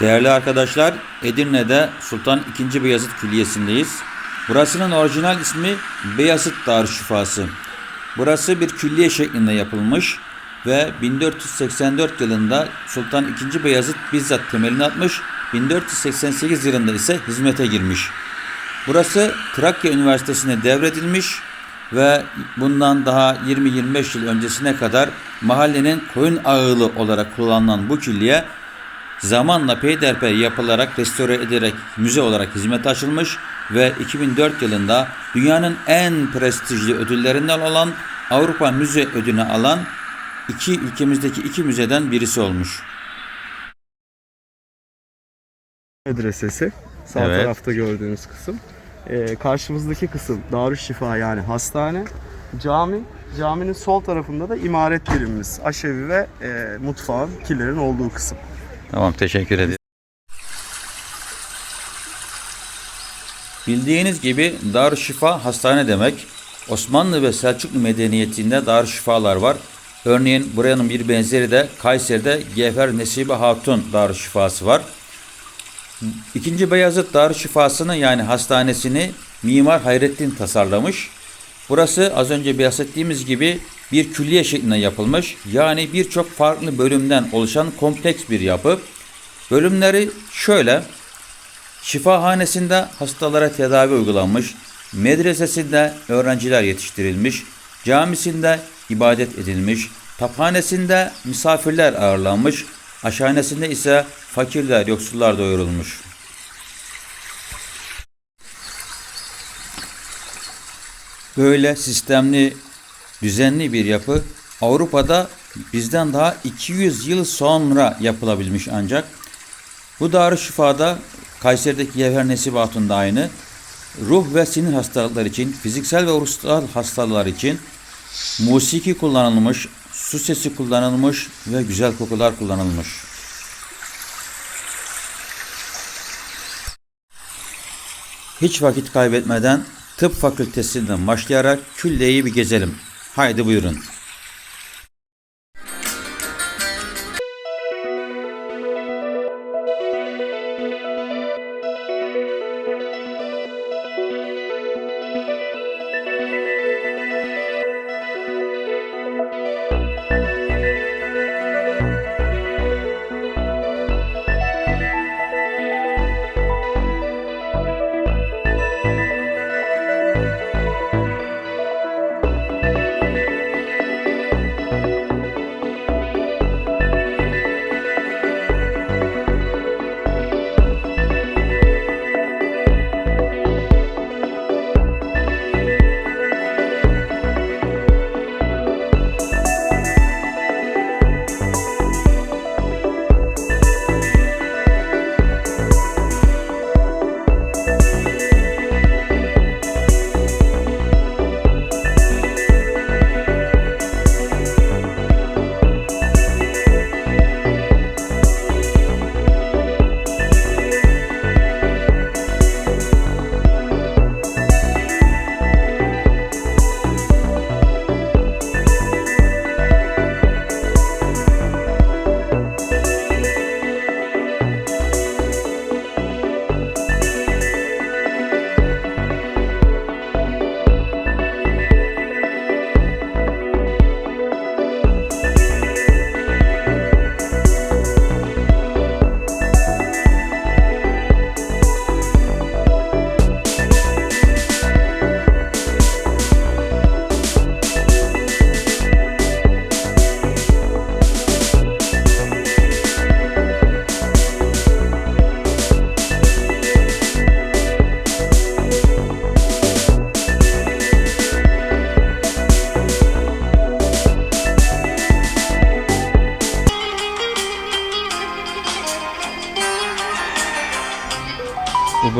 Değerli arkadaşlar, Edirne'de Sultan II. Beyazıt Külliyesi'ndeyiz. Burasının orijinal ismi Beyazıt Darüşşifası. Burası bir külliye şeklinde yapılmış ve 1484 yılında Sultan II. Beyazıt bizzat temelini atmış, 1488 yılında ise hizmete girmiş. Burası Trakya Üniversitesi'ne devredilmiş ve bundan daha 20-25 yıl öncesine kadar mahallenin koyun ağılı olarak kullanılan bu külliye zamanla peyderpey yapılarak restore ederek müze olarak hizmete açılmış ve 2004 yılında dünyanın en prestijli ödüllerinden olan Avrupa Müze Ödülünü alan iki ülkemizdeki iki müzeden birisi olmuş. medresesi. Sağ Evet. tarafta gördüğünüz kısım. Ee, karşımızdaki kısım Darüşşifa yani hastane. Cami. Caminin sol tarafında da imaret birimimiz. Aşevi ve e, mutfağın kilerin olduğu kısım. Tamam teşekkür ederim. Bildiğiniz gibi Darüşşifa hastane demek. Osmanlı ve Selçuklu medeniyetinde Darüşşifalar var. Örneğin buranın bir benzeri de Kayseri'de Gefer Nesibe Hatun Darüşşifası var. İkinci Beyazıt Darüşşifası'nı yani hastanesini Mimar Hayrettin tasarlamış. Burası az önce bahsettiğimiz gibi bir külliye şeklinde yapılmış. Yani birçok farklı bölümden oluşan kompleks bir yapı. Bölümleri şöyle. Şifahanesinde hastalara tedavi uygulanmış, medresesinde öğrenciler yetiştirilmiş, camisinde ibadet edilmiş, taphanesinde misafirler ağırlanmış, aşhanesinde ise fakirler, yoksullar doyurulmuş. Böyle sistemli, düzenli bir yapı Avrupa'da bizden daha 200 yıl sonra yapılabilmiş ancak. Bu Darüşşifa'da Kayseri'deki Yevher Nesip Hatun da aynı. Ruh ve sinir hastalıkları için, fiziksel ve ruhsal hastalıklar için musiki kullanılmış, su sesi kullanılmış ve güzel kokular kullanılmış. Hiç vakit kaybetmeden tıp fakültesinden başlayarak külliyeyi bir gezelim. Haydi buyurun.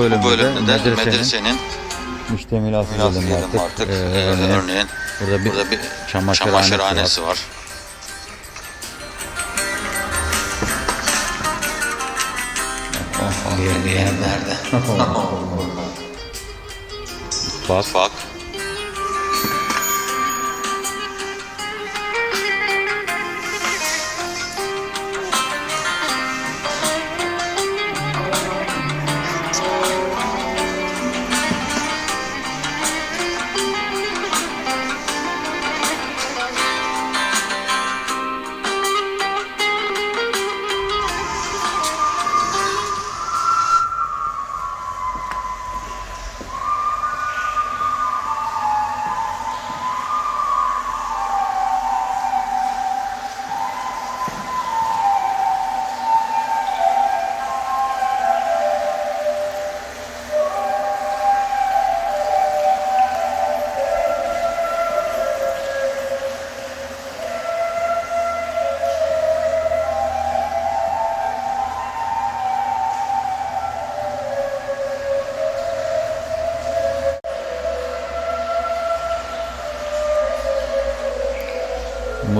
Bölümde, Bu bölümde de medresenin, medresenin müştemilatı diyelim artık. artık. Ee, Ee, örneğin örneğin burada bir, burada bir çamaşırhanesi, çamaşırhanesi var. var. Diğer bir yer Nerede?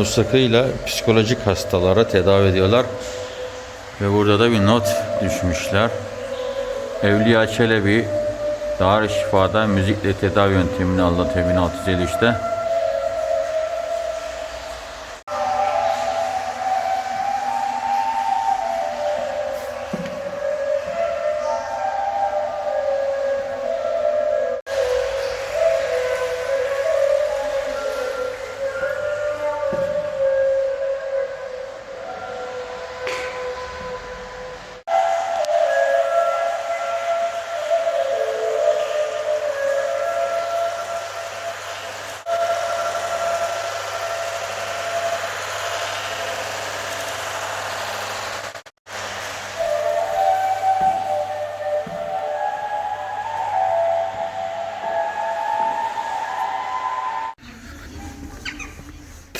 Musikayla psikolojik hastalara tedavi ediyorlar. Ve burada da bir not düşmüşler. Evliya Çelebi Darüşşifa'da müzikle tedavi yöntemini anlatıyor 1653'te.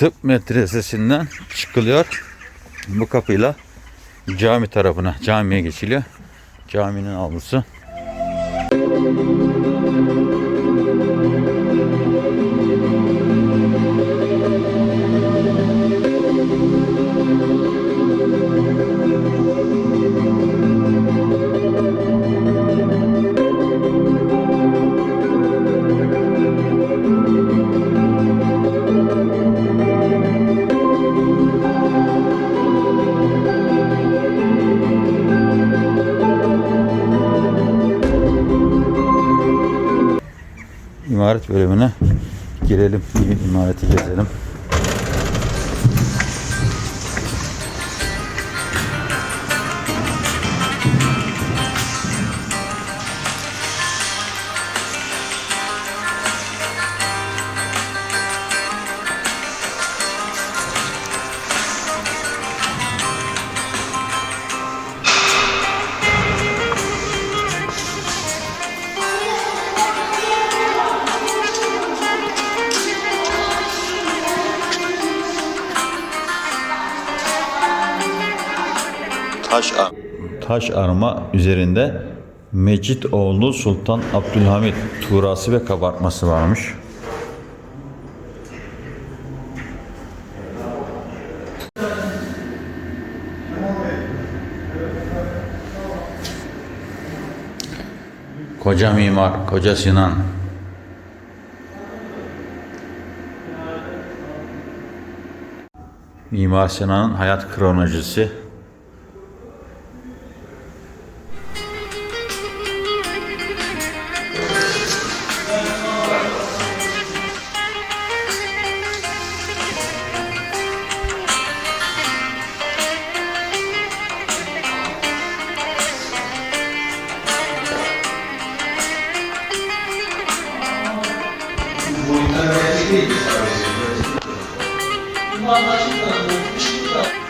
Tıp medresesinden çıkılıyor. Bu kapıyla cami tarafına, camiye geçiliyor. Caminin avlusu. İmaret bölümüne girelim. İmareti gezelim. Taş, taş arma üzerinde Mecitoğlu Sultan Abdülhamit tuğrası ve kabartması varmış. Koca mimar, koca Sinan. Mimar Sinan'ın hayat kronolojisi. 옛날에 시골 있었어요. 공부한다 싶으면 뭐 쉽다.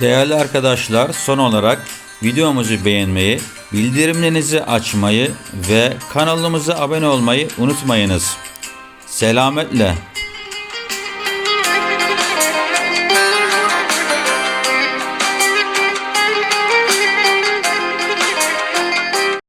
Değerli arkadaşlar son olarak videomuzu beğenmeyi, bildirimlerinizi açmayı ve kanalımıza abone olmayı unutmayınız. Selametle.